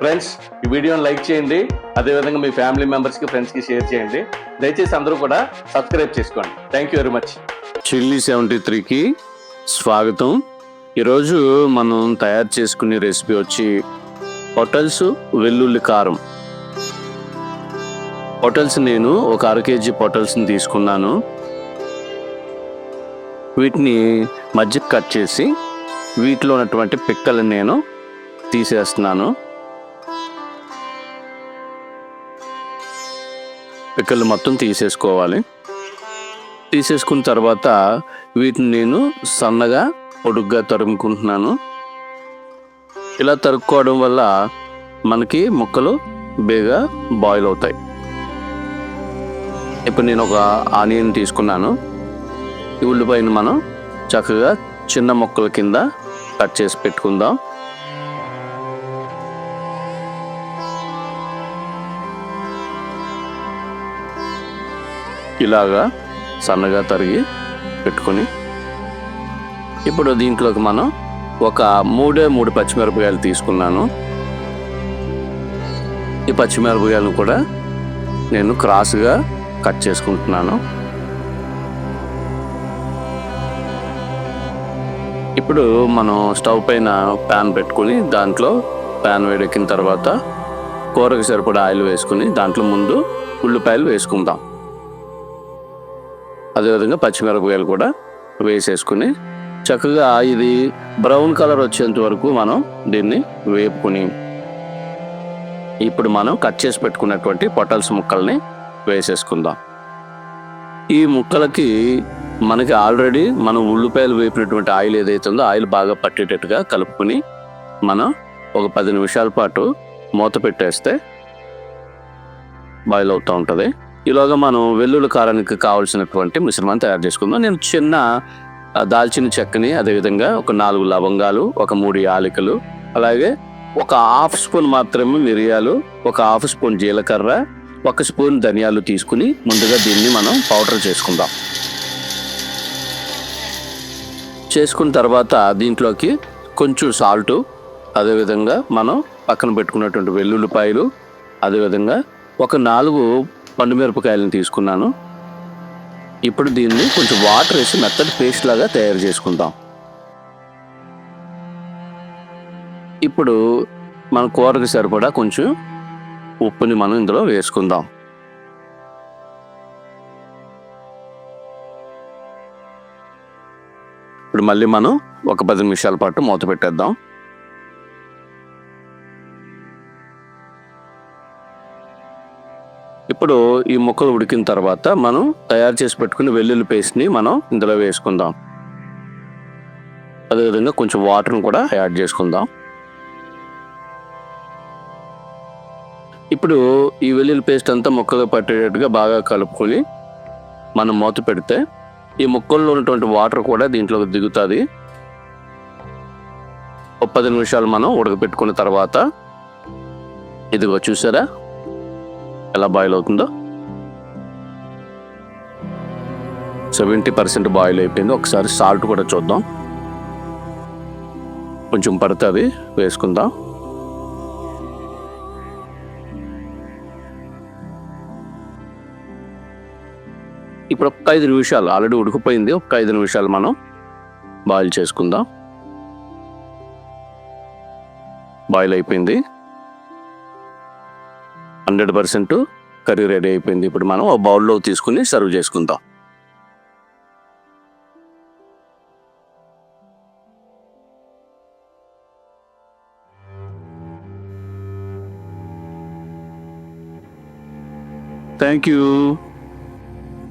Friends ఈ వీడియోని like చేయండి. అదేవిధంగా మీ ఫ్యామిలీ మెంబర్స్కి ఫ్రెండ్స్కి షేర్ చేయండి. దయచేసి అందరూ కూడా సబ్స్క్రైబ్ చేసుకోండి. Thank you very much chilli seventy త్రీకి స్వాగతం. ఈరోజు మనం తయారు చేసుకునే రెసిపీ వచ్చి హోటల్స్ వెల్లుల్లి కారం. పొటల్స్ నేను ఒక అర కేజీ పొటల్స్ని తీసుకున్నాను. వీటిని మధ్య కట్ చేసి వీటిలో ఉన్నటువంటి పిక్కలను నేను తీసేస్తున్నాను. పిక్కలు మొత్తం తీసేసుకోవాలి. తీసేసుకున్న తర్వాత వీటిని నేను సన్నగా పొడుగ్గా తరుముకుంటున్నాను. ఇలా తరుక్కోవడం వల్ల మనకి ముక్కలు బేగా బాయిల్ అవుతాయి. ఇప్పుడు నేను ఒక ఆనియన్ తీసుకున్నాను. ఈ ఉల్లిపాయను మనం చక్కగా చిన్న ముక్కల కింద కట్ చేసి పెట్టుకుందాం. ఇలాగా సన్నగా తరిగి పెట్టుకొని ఇప్పుడు దీంట్లోకి మనం ఒక మూడే మూడు పచ్చిమిరపకాయలు తీసుకున్నాను. ఈ పచ్చిమిరపకాయలను కూడా నేను క్రాస్గా కట్ చేసుకుంటున్నాను. ఇప్పుడు మనం స్టవ్ పైన ప్యాన్ పెట్టుకుని దాంట్లో ప్యాన్ వేడెక్కిన తర్వాత కూరకు సరిపడా ఆయిల్ వేసుకుని దాంట్లో ముందు ఉల్లిపాయలు వేసుకుందాం. అదేవిధంగా పచ్చిమిరపకాయలు కూడా వేసేసుకుని చక్కగా ఇది బ్రౌన్ కలర్ వచ్చేంత వరకు మనం దీన్ని వేపుకుని ఇప్పుడు మనం కట్ చేసి పెట్టుకున్నటువంటి పొటల్స్ ముక్కల్ని వేసేసుకుందాం. ఈ ముక్కలకి మనకి ఆల్రెడీ మనం ఉల్లిపాయలు వేపినటువంటి ఆయిల్ ఏదైతే ఉందో ఆయిల్ బాగా పట్టేటట్టుగా కలుపుకుని మనం ఒక పది నిమిషాల పాటు మూత పెట్టేస్తే బాయిల్ అవుతూ ఉంటుంది. ఈలోగా మనం వెల్లుల్లి కారానికి కావాల్సినటువంటి మిశ్రమాన్ని తయారు చేసుకుందాం. నేను చిన్న దాల్చిన చెక్కని అదేవిధంగా ఒక నాలుగు లవంగాలు ఒక మూడు యాలకులు అలాగే ఒక హాఫ్ స్పూన్ మాత్రమే మిరియాలు ఒక హాఫ్ స్పూన్ జీలకర్ర ఒక స్పూన్ ధనియాలు తీసుకుని ముందుగా దీన్ని మనం పౌడర్ చేసుకుందాం. చేసుకున్న తర్వాత దీంట్లోకి కొంచెం సాల్టు అదేవిధంగా మనం పక్కన పెట్టుకున్నటువంటి వెల్లుల్లిపాయలు అదేవిధంగా ఒక నాలుగు పండుమిరపకాయలను తీసుకున్నాను. ఇప్పుడు దీన్ని కొంచెం వాటర్ వేసి మెత్తటి పేస్ట్ లాగా తయారు చేసుకుందాం. ఇప్పుడు మన కూరకు సరిపడా కొంచెం ఉప్పుని మనం ఇందులో వేసుకుందాం. ఇప్పుడు మళ్ళీ మనం ఒక పది నిమిషాల పాటు మూత పెట్టేద్దాం. ఇప్పుడు ఈ ముక్కలు ఉడికిన తర్వాత మనం తయారు చేసి పెట్టుకున్న వెల్లుల్లి పేస్ట్ని మనం ఇందులో వేసుకుందాం. అదేవిధంగా కొంచెం వాటర్ని కూడా యాడ్ చేసుకుందాం. ఇప్పుడు ఈ వెల్లుల్లి పేస్ట్ అంతా ముక్కగా పట్టేటట్టుగా బాగా కలుపుకొని మనం మూత పెడితే ఈ ముక్కల్లో ఉన్నటువంటి వాటర్ కూడా దీంట్లోకి దిగుతుంది. ఒక పది నిమిషాలు మనం ఉడకపెట్టుకున్న తర్వాత ఇదిగో చూసారా? ఎలా బాయిల్ అవుతుందో? సెవెంటీ పర్సెంట్ బాయిల్ అయిపోయింది. ఒకసారి సాల్ట్ కూడా చూద్దాం. కొంచెం పడుతుంది. వేసుకుందాం. ఇప్పుడు ఒక్క ఐదు నిమిషాలు ఆల్రెడీ ఉడికిపోయింది. ఒక్క ఐదు నిమిషాలు మనం బాయిల్ చేసుకుందాం. బాయిల్ అయిపోయింది. హండ్రెడ్ పర్సెంట్ కర్రీ రెడీ అయిపోయింది. ఇప్పుడు మనం ఒక బౌల్లో తీసుకుని సర్వ్ చేసుకుందాం. Thank you